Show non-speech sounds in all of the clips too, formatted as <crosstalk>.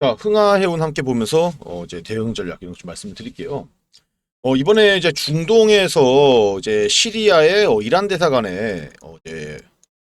자, 흥하해운 함께 보면서 어, 이제 대응 전략 이런 거 좀 말씀을 드릴게요. 어, 이번에 이제 중동에서 이제 시리아의 어, 이란 대사관에 어, 이제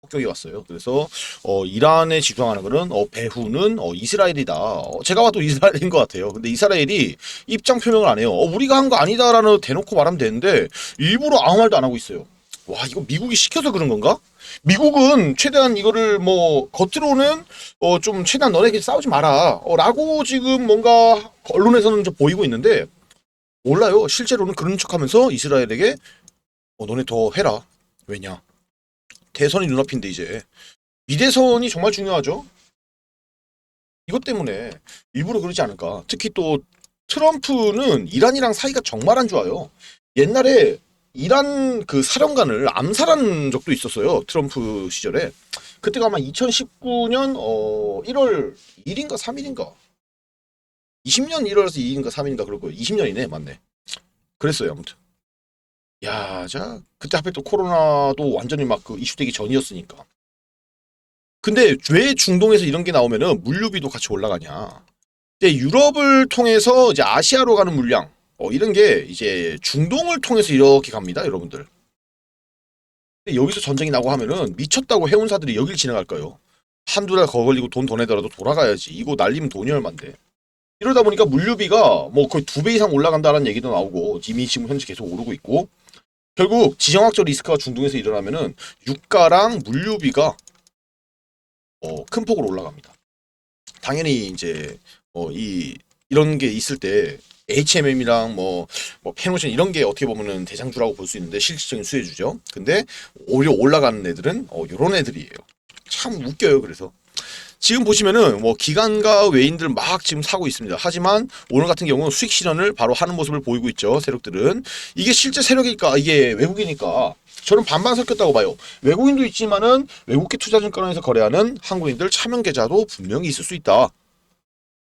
폭격이 왔어요. 그래서 어, 이란에 지도하는 거는 어, 배후는 어, 이스라엘이다. 어, 제가 봐도 <laughs> 이스라엘인 것 같아요. 근데 이스라엘이 입장 표명을 안 해요. 어, 우리가 한 거 아니다라는 대놓고 말하면 되는데 일부러 아무 말도 안 하고 있어요. 와, 이거 미국이 시켜서 그런 건가? 미국은 최대한 이거를 뭐 겉으로는 어 좀 최대한 너네끼리 싸우지 마라 어, 라고 지금 뭔가 언론에서는 좀 보이고 있는데 몰라요. 실제로는 그런 척하면서 이스라엘에게 어 너네 더 해라. 왜냐? 대선이 눈앞인데 이제. 미대선이 정말 중요하죠. 이것 때문에 일부러 그러지 않을까. 특히 또 트럼프는 이란이랑 사이가 정말 안 좋아요. 옛날에 이란 그 사령관을 암살한 적도 있었어요. 트럼프 시절에. 그때가 아마 2019년 어 1월 1일인가 3일인가 20년 1월에서 2일인가 3일인가 그럴 거예요. 20년이네. 맞네. 그랬어요. 아무튼. 야, 자, 그때 하필 또 코로나도 완전히 막 그 이슈되기 전이었으니까. 근데 왜 중동에서 이런 게 나오면은 물류비도 같이 올라가냐? 근데 유럽을 통해서 이제 아시아로 가는 물량 어, 이런 게 이제 중동을 통해서 이렇게 갑니다, 여러분들. 근데 여기서 전쟁이 나고 하면은 미쳤다고 해운사들이 여길 지나갈까요? 한두 달 거걸리고 돈 더 내더라도 돌아가야지. 이거 날리면 돈이 얼만데. 이러다 보니까 물류비가 뭐 거의 두 배 이상 올라간다는 얘기도 나오고 이미 지금 현재 계속 오르고 있고 결국 지정학적 리스크가 중동에서 일어나면은 유가랑 물류비가 어, 큰 폭으로 올라갑니다. 당연히 이제 어, 이 이런 게 있을 때 HMM이랑 뭐, 뭐 페노션 이런 게 어떻게 보면은 대장주라고 볼 수 있는데 실질적인 수혜주죠. 근데 오히려 올라가는 애들은 어, 요런 애들이에요. 참 웃겨요. 그래서 지금 보시면은 뭐 기관과 외인들 막 지금 사고 있습니다. 하지만 오늘 같은 경우는 수익 실현을 바로 하는 모습을 보이고 있죠. 세력들은 이게 실제 세력일까 이게 외국이니까 저는 반반 섞였다고 봐요. 외국인도 있지만은 외국계 투자증권에서 거래하는 한국인들 차명 계좌도 분명히 있을 수 있다.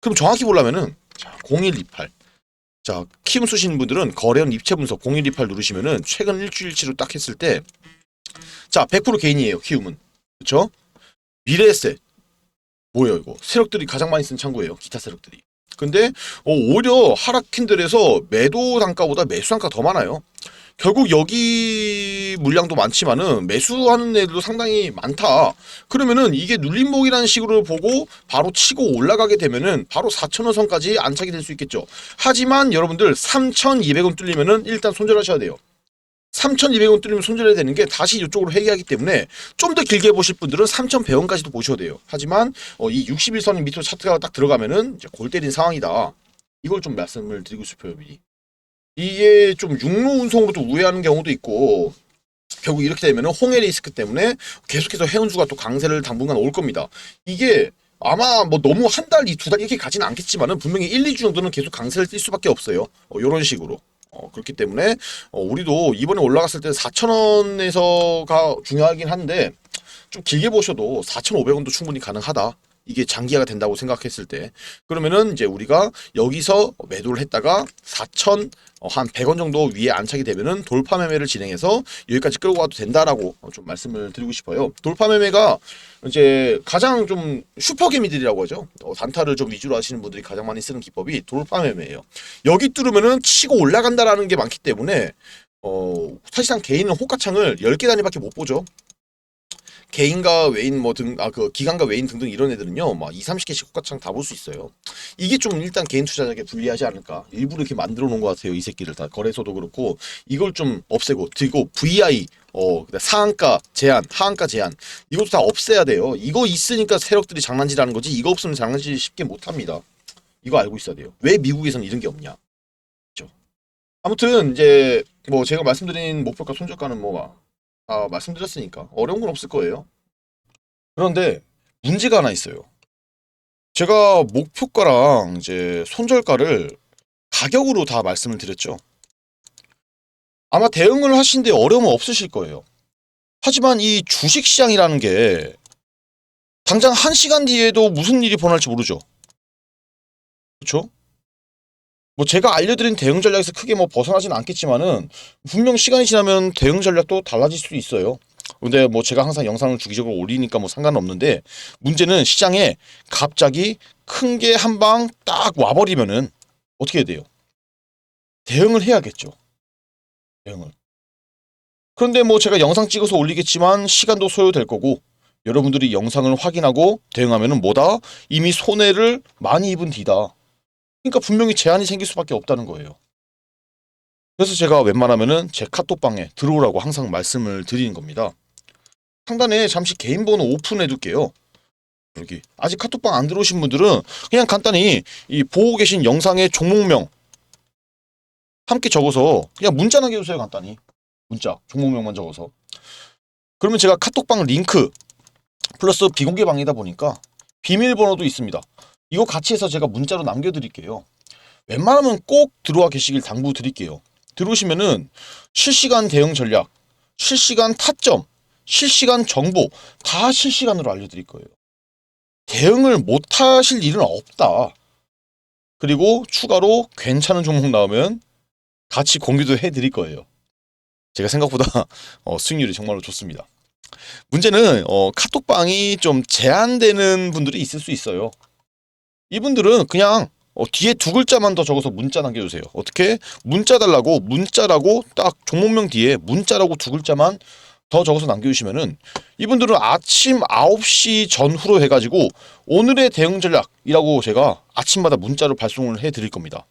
그럼 정확히 보려면은 자, 0128 자, 키움 쓰시는 분들은 거래원 입체 분석 0128 누르시면은 최근 일주일치로 딱 했을 때 자, 100% 개인이에요. 키움은. 그렇죠? 미래에셋 뭐예요, 이거? 세력들이 가장 많이 쓴 창구예요. 기타 세력들이. 근데 어, 오히려 하락 캔들에서 매도 단가보다 매수 단가 더 많아요. 결국 여기 물량도 많지만은 매수하는 애들도 상당히 많다. 그러면은 이게 눌림목이라는 식으로 보고 바로 치고 올라가게 되면은 바로 4,000원 선까지 안착이 될 수 있겠죠. 하지만 여러분들 3,200원 뚫리면은 일단 손절하셔야 돼요. 3,200원 뚫리면 손절해야 되는 게 다시 이쪽으로 회귀하기 때문에 좀 더 길게 보실 분들은 3,100원까지도 보셔야 돼요. 하지만 어, 이 61선 밑으로 차트가 딱 들어가면은 이제 골 때린 상황이다. 이걸 좀 말씀을 드리고 싶어요, 미리. 이게 좀 육로 운송으로도 우회하는 경우도 있고 결국 이렇게 되면은 홍해 리스크 때문에 계속해서 해운주가 또 강세를 당분간 올 겁니다. 이게 아마 뭐 너무 한 달, 이 두 달 이렇게 가지는 않겠지만은 분명히 1, 2주 정도는 계속 강세를 띌 수밖에 없어요. 어, 이런 식으로. 어, 그렇기 때문에 어, 우리도 이번에 올라갔을 때 4,000원에서가 중요하긴 한데 좀 길게 보셔도 4,500원도 충분히 가능하다. 이게 장기화가 된다고 생각했을 때 그러면은 이제 우리가 여기서 매도를 했다가 4천 어, 한 100원 정도 위에 안착이 되면은 돌파 매매를 진행해서 여기까지 끌고 가도 된다라고 어, 좀 말씀을 드리고 싶어요. 돌파 매매가 이제 가장 좀 슈퍼개미들이라고 하죠. 어, 단타를 좀 위주로 하시는 분들이 가장 많이 쓰는 기법이 돌파 매매예요. 여기 뚫으면은 치고 올라간다라는 게 많기 때문에 어, 사실상 개인은 호가창을 10개 단위밖에 못 보죠. 개인과 외인 뭐 등 아 그 기관과 외인 등등 이런 애들은요 막 2, 30개씩 호가창 다 볼 수 있어요. 이게 좀 일단 개인 투자자에게 불리하지 않을까. 일부러 이렇게 만들어 놓은 것 같아요. 이 새끼를 다 거래소도 그렇고 이걸 좀 없애고 그리고 VI 어 상한가 제한, 하한가 제한 이것도 다 없애야 돼요. 이거 있으니까 세력들이 장난질하는 거지. 이거 없으면 장난질 쉽게 못 합니다. 이거 알고 있어야 돼요. 왜 미국에서는 이런 게 없냐? 그죠? 아무튼 이제 뭐 제가 말씀드린 목표가 손절가는 뭐 아, 말씀드렸으니까 어려운 건 없을 거예요. 그런데 문제가 하나 있어요. 제가 목표가랑 이제 손절가를 가격으로 다 말씀을 드렸죠. 아마 대응을 하시는데 어려움은 없으실 거예요. 하지만 이 주식시장이라는 게 당장 한 시간 뒤에도 무슨 일이 벌어날지 모르죠. 그렇죠? 뭐 제가 알려드린 대응 전략에서 크게 뭐 벗어나진 않겠지만은 분명 시간이 지나면 대응 전략도 달라질 수 있어요. 근데 뭐 제가 항상 영상을 주기적으로 올리니까 뭐 상관은 없는데 문제는 시장에 갑자기 큰 게 한 방 딱 와버리면은 어떻게 해야 돼요? 대응을 해야겠죠. 대응을. 그런데 뭐 제가 영상 찍어서 올리겠지만 시간도 소요될 거고 여러분들이 영상을 확인하고 대응하면은 뭐다? 이미 손해를 많이 입은 뒤다. 그러니까 분명히 제한이 생길 수밖에 없다는 거예요. 그래서 제가 웬만하면은 제 카톡방에 들어오라고 항상 말씀을 드리는 겁니다. 상단에 잠시 개인 번호 오픈해 둘게요. 여기 아직 카톡방 안 들어오신 분들은 그냥 간단히 이 보고 계신 영상의 종목명 함께 적어서 그냥 문자 남겨주세요 간단히 문자 종목명만 적어서 그러면 제가 카톡방 링크 플러스 비공개 방이다 보니까 비밀번호도 있습니다. 이거 같이 해서 제가 문자로 남겨드릴게요. 웬만하면 꼭 들어와 계시길 당부드릴게요. 들어오시면은 실시간 대응 전략, 실시간 타점, 실시간 정보 다 실시간으로 알려드릴 거예요. 대응을 못 하실 일은 없다. 그리고 추가로 괜찮은 종목 나오면 같이 공유도 해드릴 거예요. 제가 생각보다 <laughs> 어, 수익률이 정말로 좋습니다. 문제는 어, 카톡방이 좀 제한되는 분들이 있을 수 있어요. 이분들은 그냥 어, 뒤에 두 글자만 더 적어서 문자 남겨주세요. 어떻게? 문자 달라고 문자라고 딱 종목명 뒤에 문자라고 두 글자만 더 적어서 남겨주시면은 이분들은 아침 9시 전후로 해가지고 오늘의 대응 전략이라고 제가 아침마다 문자로 발송을 해드릴 겁니다.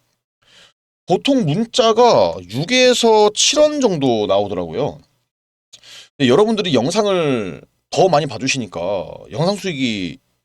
보통 문자가 6에서 7원 정도 나오더라고요. 여러분들이 영상을 더 많이 봐주시니까 영상 수익이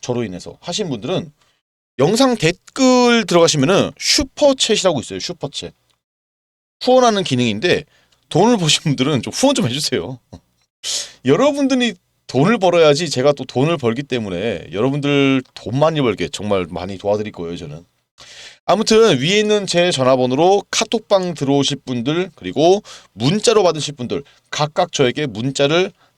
저로 인해서 하신 분들은 영상 댓글 들어가시면은 슈퍼챗이라고 있어요. 슈퍼챗. 후원하는 기능인데 돈을 보신 분들은 좀 후원 좀 해주세요. <laughs> 여러분들이 돈을 벌어야지 제가 또 돈을 벌기 때문에 여러분들 돈 많이 벌게 정말 많이 도와드릴 거예요. 저는. 아무튼 위에 있는 제 전화번호로 카톡방 들어오실 분들 그리고 문자로 받으실 분들 각각 저에게 문자를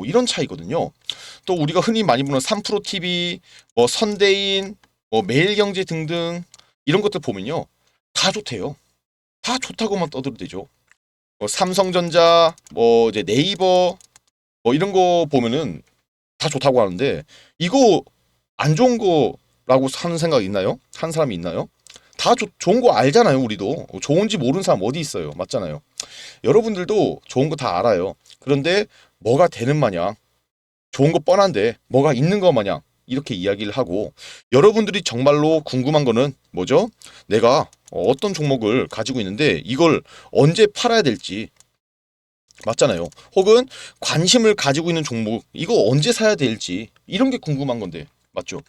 어, 이런 차이거든요. 또 우리가 흔히 많이 보는 3프로 TV, 뭐 선대인, 뭐 매일경제 등등 이런 것들 보면요 다 좋대요. 다 좋다고만 떠들어대죠. 뭐 삼성전자, 뭐 이제 네이버, 뭐 이런 거 보면은 다 좋다고 하는데 이거 안 좋은 거라고 하는 생각 있나요? 한 사람이 있나요? 다 좋- 좋은 거 알잖아요, 우리도. 좋은지 모르는 사람 어디 있어요? 맞잖아요. 여러분들도 좋은 거 다 알아요. 그런데 뭐가 되는 마냥 좋은 거 뻔한데 뭐가 있는 거 마냥 이렇게 이야기를 하고 여러분들이 정말로 궁금한 거는 뭐죠? 내가 어떤 종목을 가지고 있는데 이걸 언제 팔아야 될지 맞잖아요. 혹은 관심을 가지고 있는 종목 이거 언제 사야 될지 이런 게 궁금한 건데 맞죠?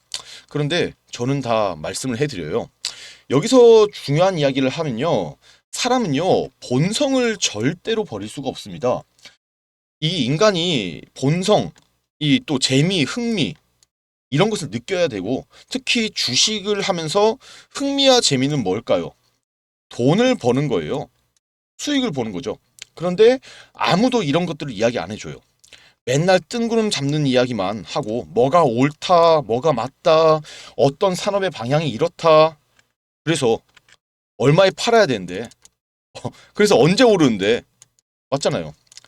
그런데 저는 다 말씀을 해드려요. 여기서 중요한 이야기를 하면요. 사람은요, 본성을 절대로 버릴 수가 없습니다. 이 인간이 본성, 이 또 재미, 흥미, 이런 것을 느껴야 되고, 특히 주식을 하면서 흥미와 재미는 뭘까요? 돈을 버는 거예요. 수익을 보는 거죠. 그런데 아무도 이런 것들을 이야기 안 해줘요. 맨날 뜬구름 잡는 이야기만 하고, 뭐가 옳다, 뭐가 맞다, 어떤 산업의 방향이 이렇다. 그래서 얼마에 팔아야 되는데, 어, <laughs> 그래서 언제 오르는데, 맞잖아요.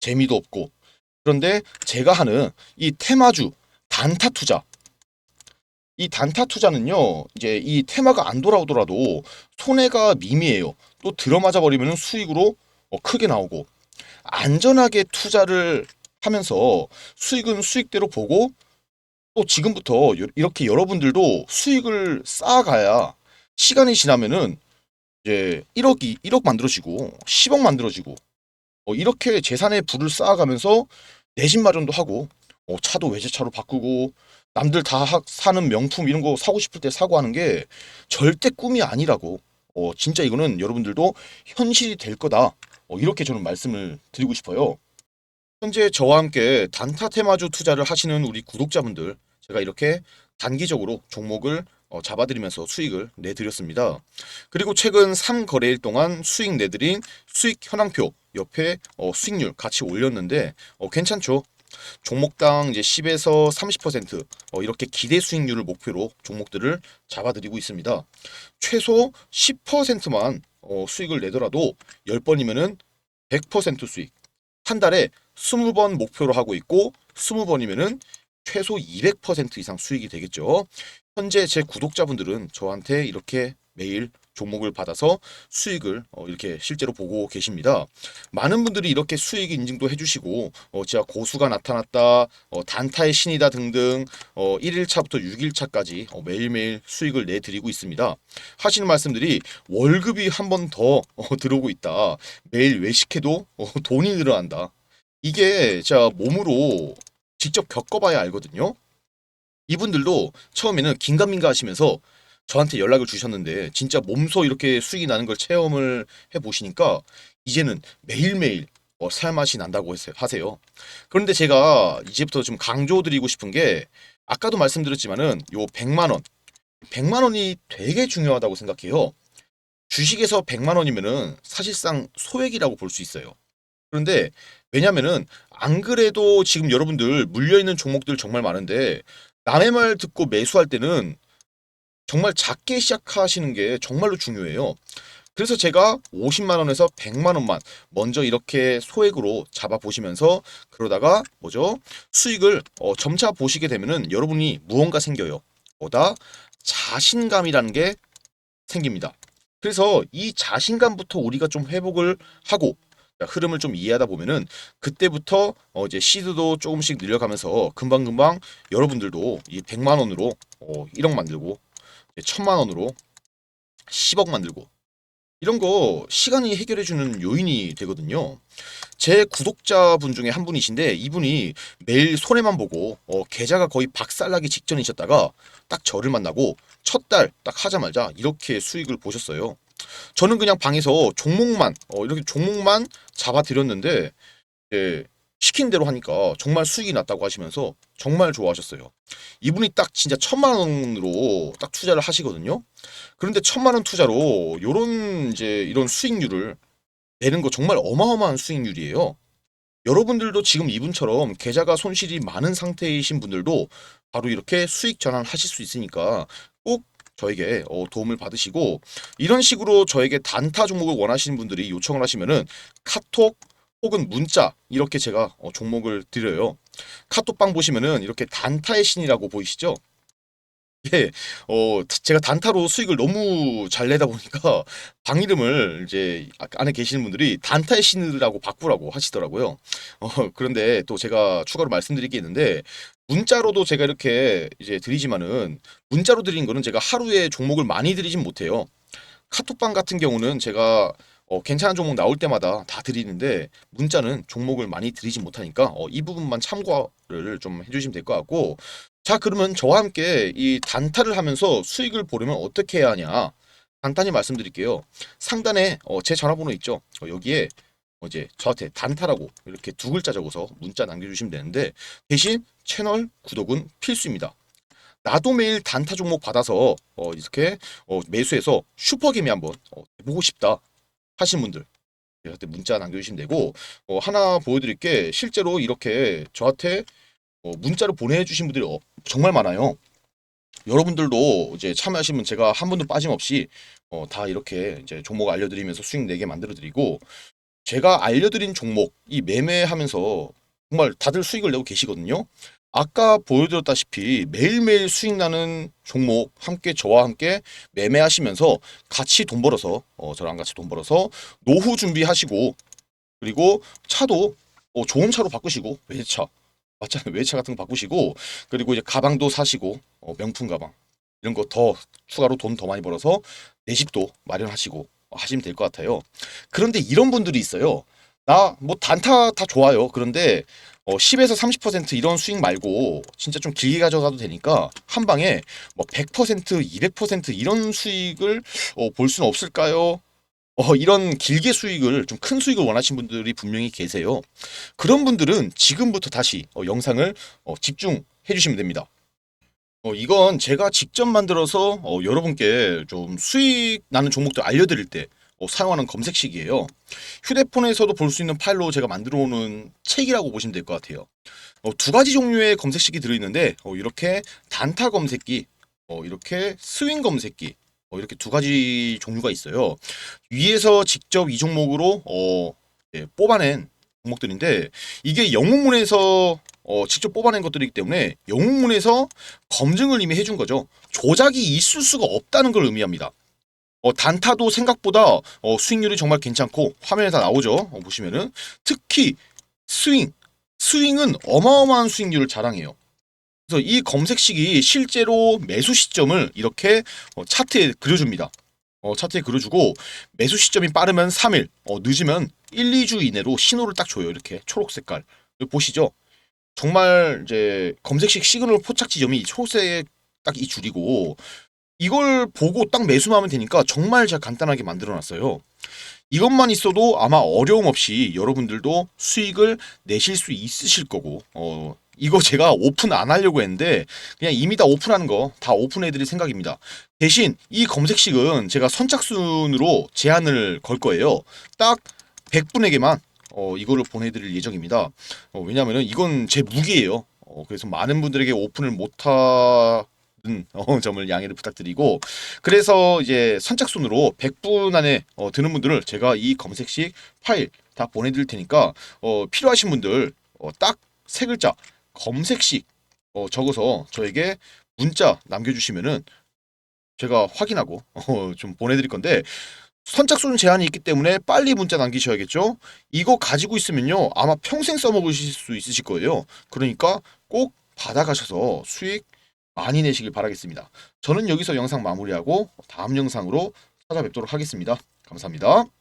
재미도 없고. 그런데 제가 하는 이 테마주 단타 투자. 이 단타 투자는요 이제 이 테마가 안 돌아오더라도 손해가 미미해요. 또 들어맞아 버리면 수익으로 어, 크게 나오고. 안전하게 투자를 하면서 수익은 수익대로 보고 또 지금부터 요- 이렇게 여러분들도 수익을 쌓아가야 시간이 지나면은 이제 1억이 1억 만들어지고 10억 만들어지고 어, 이렇게 재산의 부를 쌓아가면서 내집 마련도 하고 어, 차도 외제차로 바꾸고 남들 다 하- 사는 명품 이런 거 사고 싶을 때 사고 하는 게 절대 꿈이 아니라고 어, 진짜 이거는 여러분들도 현실이 될 거다 어, 이렇게 저는 말씀을 드리고 싶어요. 현재 저와 함께 단타 테마주 투자를 하시는 우리 구독자분들 제가 이렇게 단기적으로 종목을 어, 잡아드리면서 수익을 내드렸습니다. 그리고 최근 3거래일 동안 수익 내드린 수익 현황표 옆에 어, 수익률 같이 올렸는데 어, 괜찮죠? 종목당 이제 10에서 30% 어, 이렇게 기대 수익률을 목표로 종목들을 잡아드리고 있습니다. 최소 10%만 어, 수익을 내더라도 10번이면은 100% 수익. 한 달에 20번 목표로 하고 있고 20번이면은 최소 200% 이상 수익이 되겠죠. 현재 제 구독자분들은 저한테 이렇게 매일 종목을 받아서 수익을 어, 이렇게 실제로 보고 계십니다. 많은 분들이 이렇게 수익 인증도 해주시고 어, 제가 고수가 나타났다, 어, 단타의 신이다 등등 어, 1일차부터 6일차까지 어, 매일매일 수익을 내드리고 있습니다. 하시는 말씀들이 월급이 한 번더 어, 들어오고 있다. 매일 외식해도 어, 돈이 늘어난다. 이게 제가 몸으로 직접 겪어봐야 알거든요. 이분들도 처음에는 긴가민가 하시면서 저한테 연락을 주셨는데 진짜 몸소 이렇게 수익이 나는 걸 체험을 해 보시니까 이제는 매일매일 어, 살맛이 난다고 하세요. 그런데 제가 이제부터 좀 강조드리고 싶은 게 아까도 말씀드렸지만은 요 100만 원, 100만 원이 되게 중요하다고 생각해요. 주식에서 100만 원이면은 사실상 소액이라고 볼 수 있어요. 그런데 왜냐면은 안 그래도 지금 여러분들 물려 있는 종목들 정말 많은데 남의 말 듣고 매수할 때는 정말 작게 시작하시는 게 정말로 중요해요. 그래서 제가 50만 원에서 100만 원만 먼저 이렇게 소액으로 잡아 보시면서 그러다가 뭐죠? 수익을 어, 점차 보시게 되면은 여러분이 무언가 생겨요. 보다 자신감이라는 게 생깁니다. 그래서 이 자신감부터 우리가 좀 회복을 하고 흐름을 좀 이해하다 보면은 그때부터 어 이제 시드도 조금씩 늘려가면서 금방금방 여러분들도 이 100만 원으로 어 1억 만들고 1000만 원으로 10억 만들고 이런 거 시간이 해결해 주는 요인이 되거든요. 제 구독자분 중에 한 분이신데 이분이 매일 손해만 보고 어 계좌가 거의 박살나기 직전이셨다가 딱 저를 만나고 첫 달 딱 하자마자 이렇게 수익을 보셨어요. 저는 그냥 방에서 종목만 어 이렇게 종목만 잡아 드렸는데 예, 시킨 대로 하니까 정말 수익이 났다고 하시면서 정말 좋아하셨어요. 이분이 딱 진짜 천만 원으로 딱 투자를 하시거든요. 그런데 천만 원 투자로 요런 이제 이런 수익률을 내는 거 정말 어마어마한 수익률이에요. 여러분들도 지금 이분처럼 계좌가 손실이 많은 상태이신 분들도 바로 이렇게 수익 전환 하실 수 있으니까 꼭 저에게 어, 도움을 받으시고 이런 식으로 저에게 단타 종목을 원하시는 분들이 요청을 하시면은 카톡 혹은 문자 이렇게 제가 어, 종목을 드려요. 카톡방 보시면은 이렇게 단타의 신이라고 보이시죠? 예, 어, 제가 단타로 수익을 너무 잘 내다 보니까 <laughs> 방 이름을 이제 아- 안에 계시는 분들이 단타의 신이라고 바꾸라고 하시더라고요. 어, 그런데 또 제가 추가로 말씀드릴 게 있는데 문자로도 제가 이렇게 이제 드리지만은 문자로 드린 거는 제가 하루에 종목을 많이 드리진 못해요. 카톡방 같은 경우는 제가 어, 괜찮은 종목 나올 때마다 다 드리는데 문자는 종목을 많이 드리지 못하니까 어, 이 부분만 참고를 좀 해주시면 될 것 같고 자 그러면 저와 함께 이 단타를 하면서 수익을 보려면 어떻게 해야 하냐? 간단히 말씀드릴게요. 상단에 어, 제 전화번호 있죠? 어, 여기에 어, 이제 저한테 단타라고 이렇게 두 글자 적어서 문자 남겨주시면 되는데 대신 채널 구독은 필수입니다 나도 매일 단타 종목 받아서 어, 이렇게 어, 매수해서 슈퍼게임이 한번 어, 보고 싶다 하신 분들 저한테 문자 남겨주시면 되고 어, 하나 보여드릴 게 실제로 이렇게 저한테 어, 문자로 보내주신 분들이 어, 정말 많아요. 여러분들도 이제 참여하시면 제가 한 분도 빠짐없이 어, 다 이렇게 이제 종목 알려드리면서 수익 내게 만들어드리고 제가 알려드린 종목 이 매매하면서 정말 다들 수익을 내고 계시거든요. 아까 보여드렸다시피 매일매일 수익 나는 종목 함께 저와 함께 매매하시면서 같이 돈 벌어서 어, 저랑 같이 돈 벌어서 노후 준비하시고 그리고 차도 어, 좋은 차로 바꾸시고 외제차 맞잖아요 외제차 같은 거 바꾸시고 그리고 이제 가방도 사시고 어, 명품 가방 이런 거 더 추가로 돈 더 많이 벌어서 내 집도 마련하시고 어, 하시면 될 것 같아요. 그런데 이런 분들이 있어요. 나 뭐 단타 다 좋아요. 그런데 어, 10에서 30% 이런 수익 말고 진짜 좀 길게 가져가도 되니까 한 방에 뭐 100%, 200% 이런 수익을 어, 볼 수는 없을까요? 어, 이런 길게 수익을 좀 큰 수익을 원하시는 분들이 분명히 계세요. 그런 분들은 지금부터 다시 어, 영상을 어, 집중해 주시면 됩니다. 어, 이건 제가 직접 만들어서 어, 여러분께 좀 수익 나는 종목들 알려드릴 때 어, 사용하는 검색식이에요. 휴대폰에서도 볼 수 있는 파일로 제가 만들어 놓은 책이라고 보시면 될 것 같아요. 어, 두 가지 종류의 검색식이 들어있는데 어, 이렇게 단타 검색기, 어, 이렇게 스윙 검색기 어, 이렇게 두 가지 종류가 있어요. 위에서 직접 이 종목으로 어, 예, 뽑아낸 종목들인데 이게 영웅문에서 어, 직접 뽑아낸 것들이기 때문에 영웅문에서 검증을 이미 해준 거죠. 조작이 있을 수가 없다는 걸 의미합니다. 어, 단타도 생각보다 어, 수익률이 정말 괜찮고 화면에 다 나오죠. 어, 보시면은 특히 스윙, 스윙은 어마어마한 수익률을 자랑해요. 그래서 이 검색식이 실제로 매수 시점을 이렇게 어, 차트에 그려줍니다. 어, 차트에 그려주고 매수 시점이 빠르면 3일, 어, 늦으면 1, 2주 이내로 신호를 딱 줘요. 이렇게 초록 색깔. 보시죠. 정말 이제 검색식 시그널 포착 지점이 초록색 딱이 줄이고 이걸 보고 딱 매수만 하면 되니까 정말 잘 간단하게 만들어 놨어요. 이것만 있어도 아마 어려움 없이 여러분들도 수익을 내실 수 있으실 거고, 어, 이거 제가 오픈 안 하려고 했는데, 그냥 이미 다 오픈하는 거 다 오픈해 드릴 생각입니다. 대신 이 검색식은 제가 선착순으로 제한을 걸 거예요. 딱 100분에게만 어, 이거를 보내드릴 예정입니다. 어, 왜냐면은 이건 제 무기예요. 어, 그래서 많은 분들에게 오픈을 못 하는 음, 어, <laughs> 점을 양해를 부탁드리고 그래서 이제 선착순으로 100분 안에 어, 드는 분들을 제가 이 검색식 파일 다 보내드릴 테니까 어, 필요하신 분들 어, 딱 세 글자 검색식 어, 적어서 저에게 문자 남겨주시면은 제가 확인하고 어, 좀 보내드릴 건데 선착순 제한이 있기 때문에 빨리 문자 남기셔야겠죠. 이거 가지고 있으면요 아마 평생 써먹으실 수 있으실 거예요. 그러니까 꼭 받아가셔서 수익 많이 내시길 바라겠습니다. 저는 여기서 영상 마무리하고 다음 영상으로 찾아뵙도록 하겠습니다. 감사합니다.